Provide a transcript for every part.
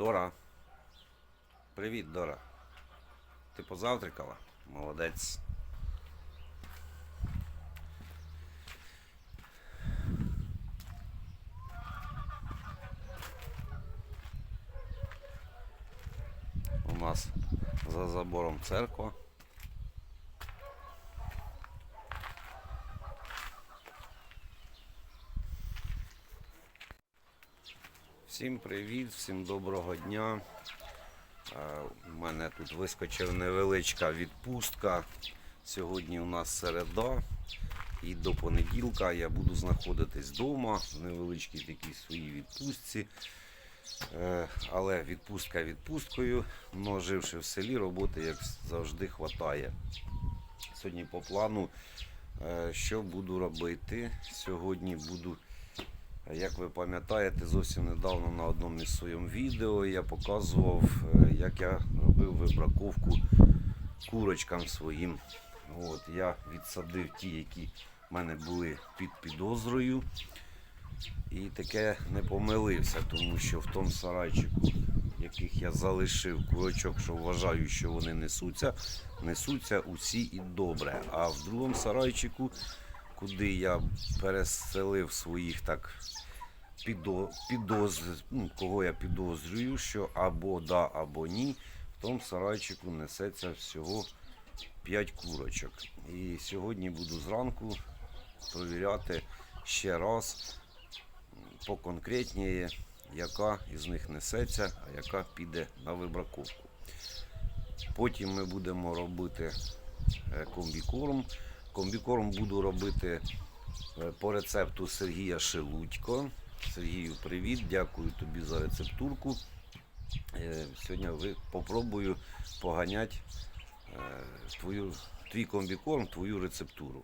Дора. Привіт, Дора. Ти позавтракала? Молодець. У нас за забором церква. Всім привіт, всім доброго дня. У мене тут вискочила невеличка відпустка. Сьогодні у нас середа. І до понеділка я буду знаходитись вдома в невеличкій такій своїй відпустці. Е, Але відпустка відпусткою, но живши в селі, роботи, як завжди, хватає. Сьогодні по плану, е, що буду робити? Сьогодні буду як ви пам'ятаєте, зовсім недавно на одному із своїм відео я показував, е, як я робив вибраковку курочкам своїм. От, я відсадив ті, які в мене були під підозрою. І таке не помилився, тому що в тому сарайчику, яких я залишив курочок, що вважаю, що вони несуться, несуться усі і добре. А в другому сарайчику, куди я переселив своїх так підо, підоз, ну, кого я підозрюю, що або да, або ні, в тому сарайчику несеться всього 5 курочок. І сьогодні буду зранку провіряти ще раз поконкретніше, яка із них несеться, а яка піде на вибраковку. Потім ми будемо робити е, комбікорм. Комбікорм буду робити е, по рецепту Сергія Шелудько. Сергію, привіт, дякую тобі за рецептурку. Е, Сьогодні попробую поганяти е, твою, твій комбікорм, твою рецептуру.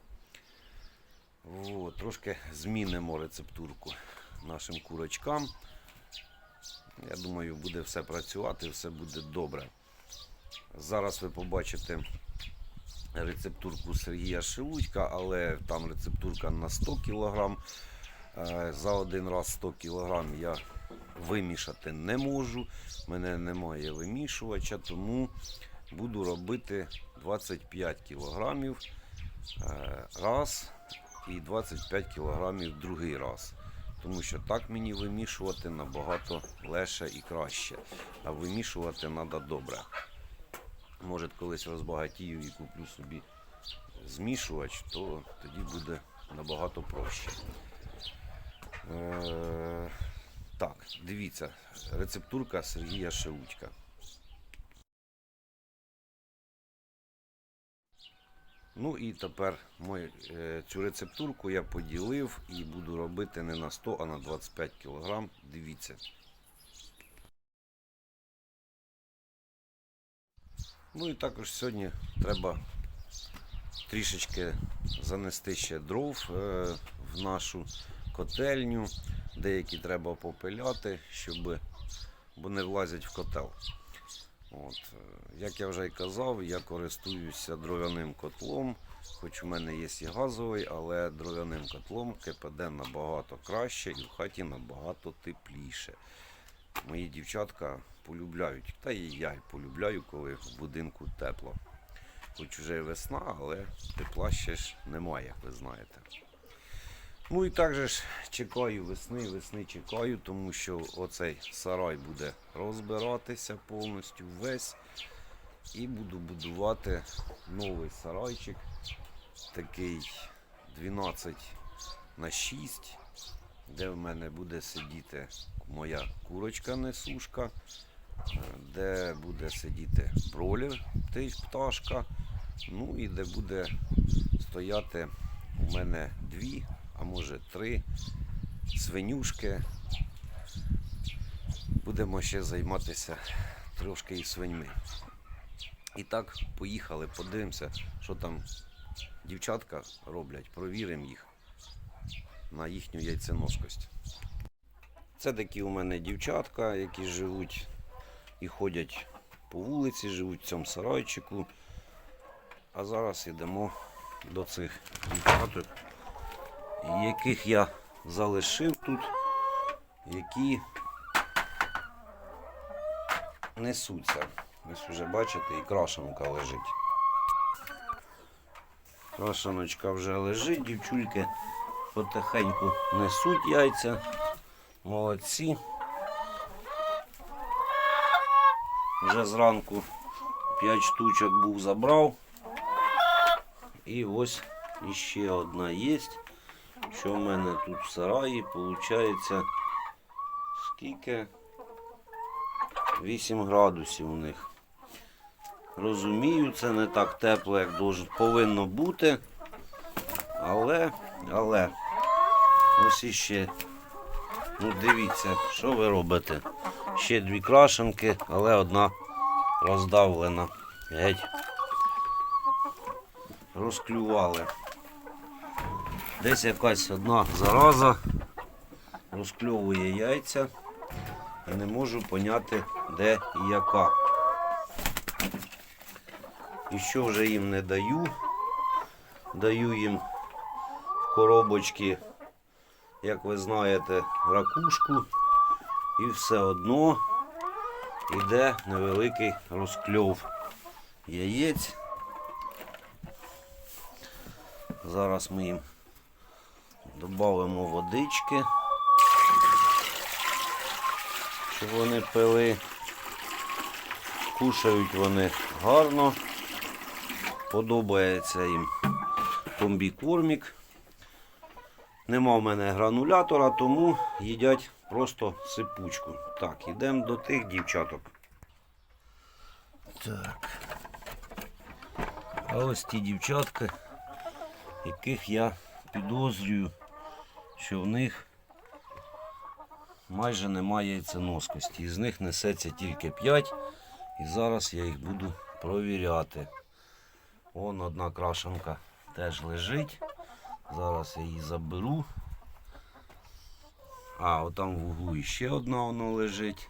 От, трошки змінимо рецептурку нашим курочкам. Я думаю, буде все працювати, все буде добре. Зараз ви побачите рецептурку Сергія Шелудька, але там рецептурка на 100 кг. Е, За один раз 100 кг я вимішати не можу. У мене немає вимішувача, тому буду робити 25 кг раз і 25 кг другий раз. Тому що так мені вимішувати набагато легше і краще. А вимішувати треба добре. Може, колись розбагатію і куплю собі змішувач, то тоді буде набагато проще. Е, так, дивіться, рецептурка Сергія Шелудька. Ну і тепер мой, е, цю рецептурку я поділив і буду робити не на 100, а на 25 кг. Дивіться. Ну і також сьогодні треба трішечки занести ще дров е, в нашу котельню. Деякі треба попиляти, щоб бо не влазять в котел. От. е, Як я вже й казав, я користуюся дров'яним котлом, хоч у мене є і газовий, але дров'яним котлом КПД набагато краще і в хаті набагато тепліше. Мої дівчатка полюбляють, та і я полюбляю, коли в будинку тепло. Хоч вже весна, але тепла ще ж немає, як ви знаєте. Ну і також чекаю весни, весни чекаю, тому що оцей сарай буде розбиратися повністю весь. І буду будувати новий сарайчик, такий 12 на 6, де в мене буде сидіти моя курочка несушка, е, де буде сидіти бролер, пташка, ну і де буде стояти у мене дві, а може три свинюшки. Будемо ще займатися трошки і свиньми. І так, поїхали, подивимося, що там дівчатка роблять, провіримо їх на їхню яйценоскость. Це такі у мене дівчатка, які живуть і ходять по вулиці, живуть в цьому сарайчику. А зараз йдемо до цих дівчаток, яких я залишив тут, які несуться. Ось вже бачите, і крашенка лежить. Крашеночка вже лежить, дівчульки потихеньку несуть яйця. Молодці. Вже зранку 5 штучок був забрав. І ось іще одна є. Що в мене тут в сараї, виходить, скільки? 8 градусів у них. Розумію, це не так тепло, як повинно бути. Але, але, ось іще. Ну дивіться, що ви робите? Ще дві крашенки, але одна роздавлена. Геть. Розклювали. Десь якась одна зараза розкльовує яйця і не можу поняти, де і яка. І що вже їм не даю. Даю їм коробочки, як ви знаєте, ракушку. І все одно йде невеликий розкльов яєць. Зараз ми їм додамо водички, щоб вони пили. Кушають вони гарно. Подобається їм комбікормік. Нема в мене гранулятора, тому їдять просто сипучку. Так, йдемо до тих дівчаток. Так. А ось ті дівчатки, яких я підозрюю, що в них майже немає яйценоскості. Із них несеться тільки 5. І зараз я їх буду провіряти. Вон одна крашенка теж лежить. Зараз я її заберу. А, отам в углу ще одна воно лежить.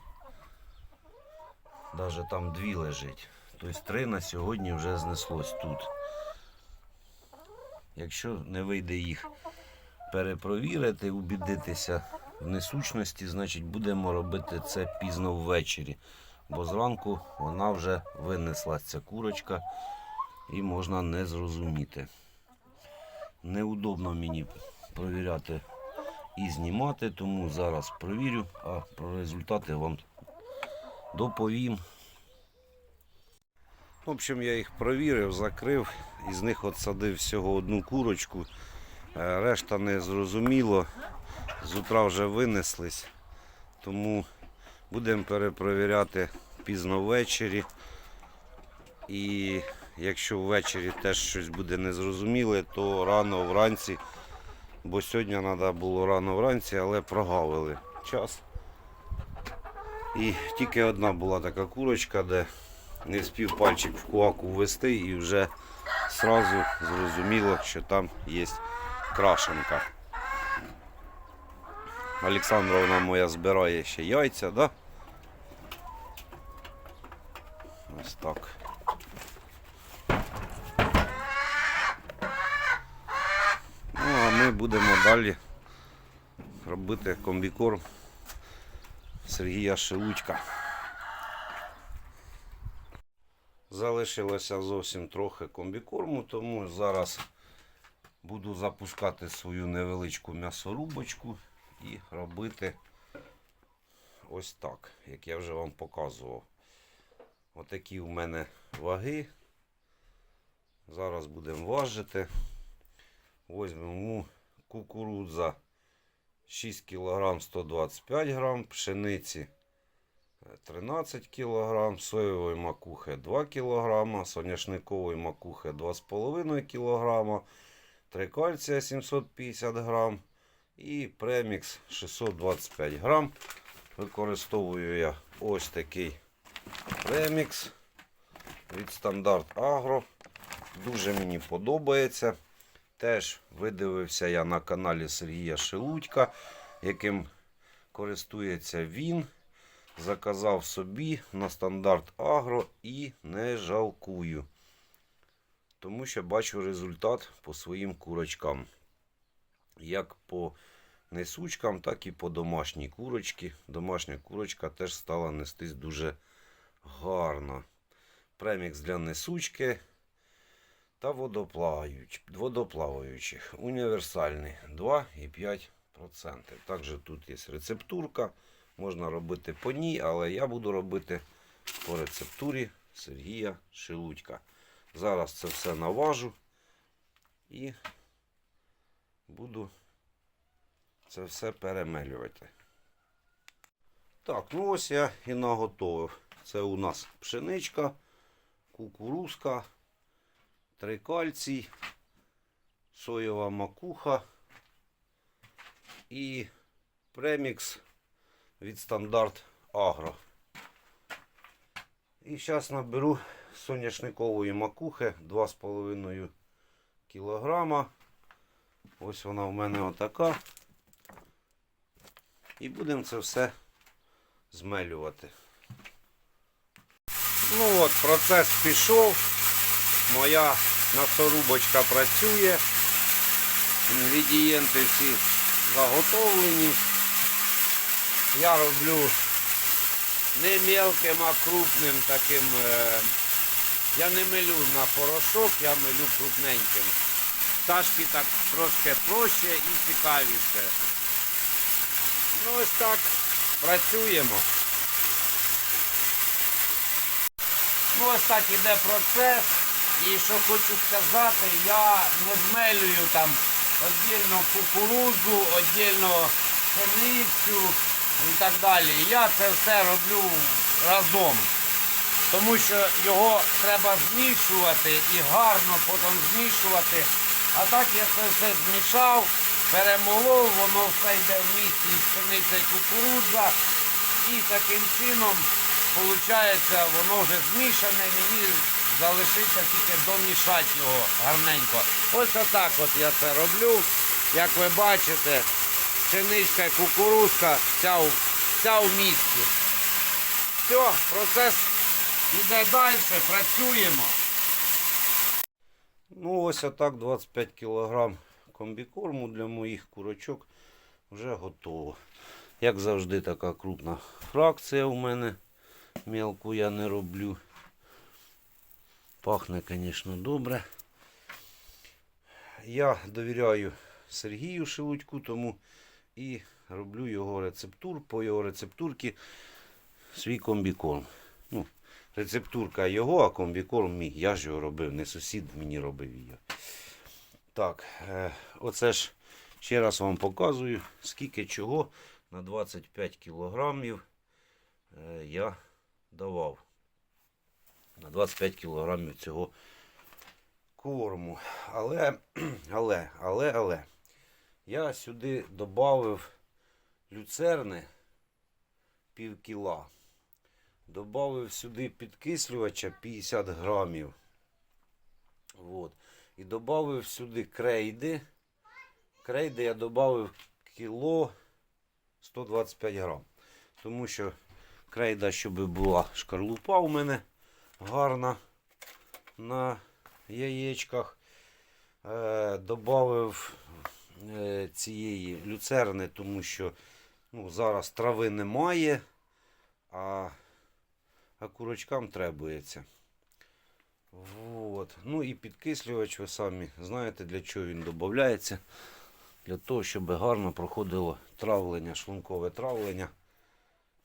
Даже там дві лежить. Тобто три на сьогодні вже знеслось тут. Якщо не вийде їх перепровірити, убідитися в несучності, значить будемо робити це пізно ввечері. Бо зранку вона вже винесла ця курочка і можна не зрозуміти. Неудобно мені провіряти і знімати, тому зараз провірю, а про результати вам доповім. В общем, я їх провірив, закрив, із них от садив всього одну курочку. Е, Решта не зрозуміло. З утра вже винеслись. Тому будемо перепровіряти пізно ввечері. І якщо ввечері теж щось буде незрозуміле, то рано вранці, бо сьогодні треба було рано вранці, але прогавили час. І тільки одна була така курочка, де не спів пальчик в кулаку ввести і вже сразу зрозуміло, що там є крашенка. Олександровна моя збирає ще яйця, да? Ось так. Ну, а ми будемо далі робити комбікорм Сергія Шелудька. Залишилося зовсім трохи комбікорму, тому зараз буду запускати свою невеличку м'ясорубочку і робити ось так, як я вже вам показував. Отакі у мене ваги. Зараз будемо важити. Возьмемо кукурудза 6 кг 125 грам, пшениці 13 кг, соєвої макухи 2 кг, соняшникової макухи 2,5 кг, трикальція 750 грам і премікс 625 грам. Використовую я ось такий премікс від стандарт Агро. Дуже мені подобається. Теж видивився я на каналі Сергія Шелудька, яким користується він. Заказав собі на стандарт Агро і не жалкую. Тому що бачу результат по своїм курочкам. Як по несучкам, так і по домашній курочці. Домашня курочка теж стала нестись дуже гарно. Премікс для несучки та водоплаваюч- водоплаваючих. Універсальний 2,5%. Також тут є рецептурка. Можна робити по ній, але я буду робити по рецептурі Сергія Шелудька. Зараз це все наважу і буду це все перемелювати. Так, ну ось я і наготовив. Це у нас пшеничка, кукурузка, трикальцій, соєва макуха і премікс від стандарт Агро. І зараз наберу соняшникової макухи 2,5 кілограма. Ось вона в мене отака. І будемо це все змелювати. Ну от, процес пішов. Моя насорубочка працює. Інгредієнти всі заготовлені. Я роблю не мелким, а крупним таким. е, Я не милю на порошок, я милю крупненьким. Пташки так трошки проще і цікавіше. Ну ось так працюємо. Ну ось так іде процес. І що хочу сказати, я не змелюю там віддільно кукурудзу, віддільно пшеницю і так далі. Я це все роблю разом. Тому що його треба змішувати і гарно потім змішувати. А так я це все змішав, перемолов, воно все йде в місці і пшениця і кукурудза. І таким чином, виходить, воно вже змішане, мені залишиться тільки домішати його гарненько. Ось отак от я це роблю. Як ви бачите, пшеничка і кукурузка вся, в- вся в місці. Все, процес іде далі, працюємо. Ну, ось отак 25 кг комбікорму для моїх курочок вже готово. Як завжди, така крупна фракція у мене. Мелку я не роблю. Пахне, звісно, добре. Я довіряю Сергію Шелудьку, тому і роблю його рецептур, по його рецептурці свій комбікорм. Ну, рецептурка його, а комбікорм мій. Я ж його робив, не сусід мені робив її. Так, е, оце ж ще раз вам показую, скільки чого на 25 кілограмів е, я давав. На 25 кілограмів цього корму. Але, але, але, але, я сюди додав люцерни пів кіла. Добавив сюди підкислювача 50 грамів. Вот. І додав сюди крейди. Крейди я додав кіло 125 грам. Тому що крейда, щоб була шкарлупа у мене гарна на яєчках. Е, добавив е, цієї люцерни, тому що ну, зараз трави немає, а, а курочкам требується. Вот. Ну і підкислювач, ви самі знаєте, для чого він додається. Для того, щоб гарно проходило травлення, шлункове травлення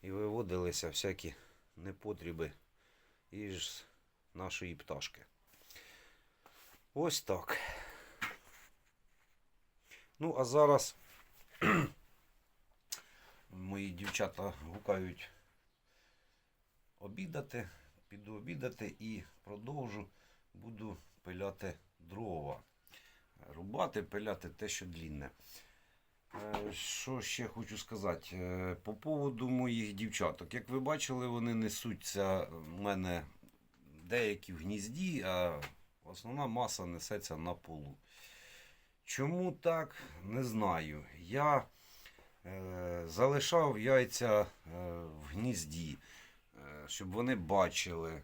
і виводилися всякі непотріби із нашої пташки. Ось так. Ну, а зараз мої дівчата гукають обідати. Піду обідати і продовжу. Буду пиляти дрова. Рубати, пиляти те, що длінне. Е, Що ще хочу сказати? Е, По поводу моїх дівчаток. Як ви бачили, вони несуться в мене деякі в гнізді, а основна маса несеться на полу. Чому так, не знаю. Я е, залишав яйця е, в гнізді, е, щоб вони бачили, е,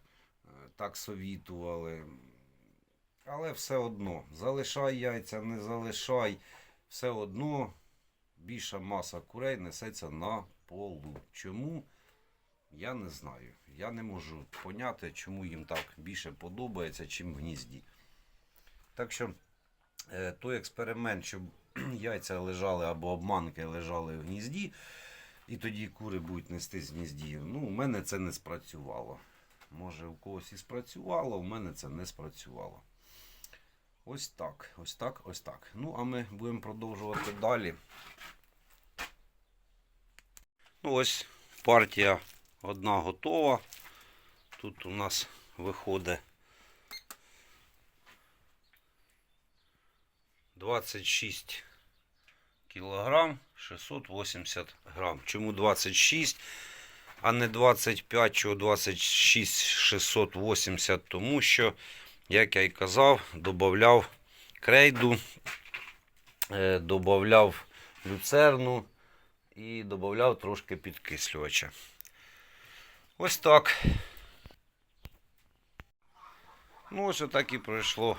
так совітували. Але все одно, залишай яйця, не залишай, все одно більша маса курей несеться на полу. Чому? Я не знаю. Я не можу поняти, чому їм так більше подобається, чим в гнізді. Так що е, той експеримент, щоб яйця лежали або обманки лежали в гнізді, і тоді кури будуть нести з гніздів. Ну, у мене це не спрацювало. Може, у когось і спрацювало, у мене це не спрацювало. Ось так, ось так, ось так. Ну, а ми будемо продовжувати далі. Ну, ось партія одна готова. Тут у нас виходить 26 кілограм 680 грам. Чому 26, а не 25 чи 26 680? Тому що, як я й казав, додавав крейду, е, додавав люцерну і додавав трошки підкислювача. Ось так. Ну, ось так і пройшло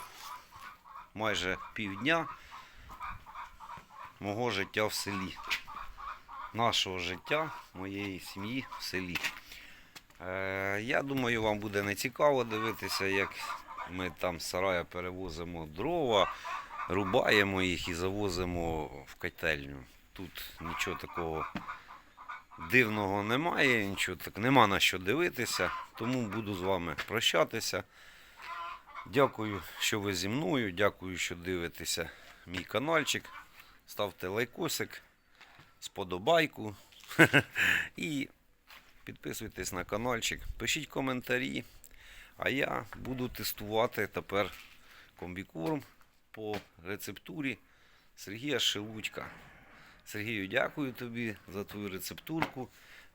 майже півдня мого життя в селі. Нашого життя, моєї сім'ї в селі. Е, я думаю, вам буде не цікаво дивитися, як ми там з сарая перевозимо дрова, рубаємо їх і завозимо в котельню. Тут нічого такого дивного немає, нічого так, нема на що дивитися, тому буду з вами прощатися. Дякую, що ви зі мною. Дякую, що дивитеся мій каналчик. Ставте лайкосик, сподобайку і підписуйтесь на каналчик. Пишіть коментарі. А я буду тестувати тепер комбікорм по рецептурі Сергія Шелудька. Сергію, дякую тобі за твою рецептурку.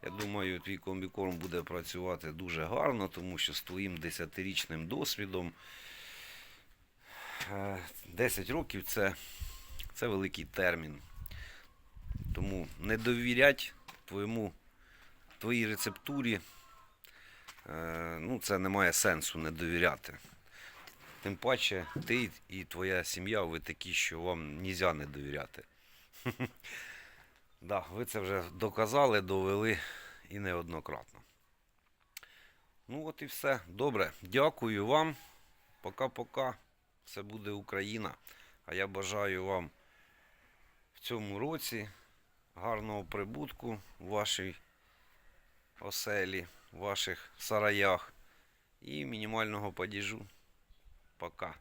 Я думаю, твій комбікорм буде працювати дуже гарно, тому що з твоїм 10-річним досвідом е, 10 років це, це великий термін. Тому не довірять твоєму, твоїй рецептурі. Е, Ну, це не має сенсу не довіряти. Тим паче, ти і твоя сім'я, ви такі, що вам нельзя не довіряти. Да, ви це вже доказали, довели і неоднократно. Ну от і все. Добре. Дякую вам. Пока-пока. Все буде Україна. А я бажаю вам в цьому році гарного прибутку в вашій оселі, ваших сараях і мінімального падіжу. Пока.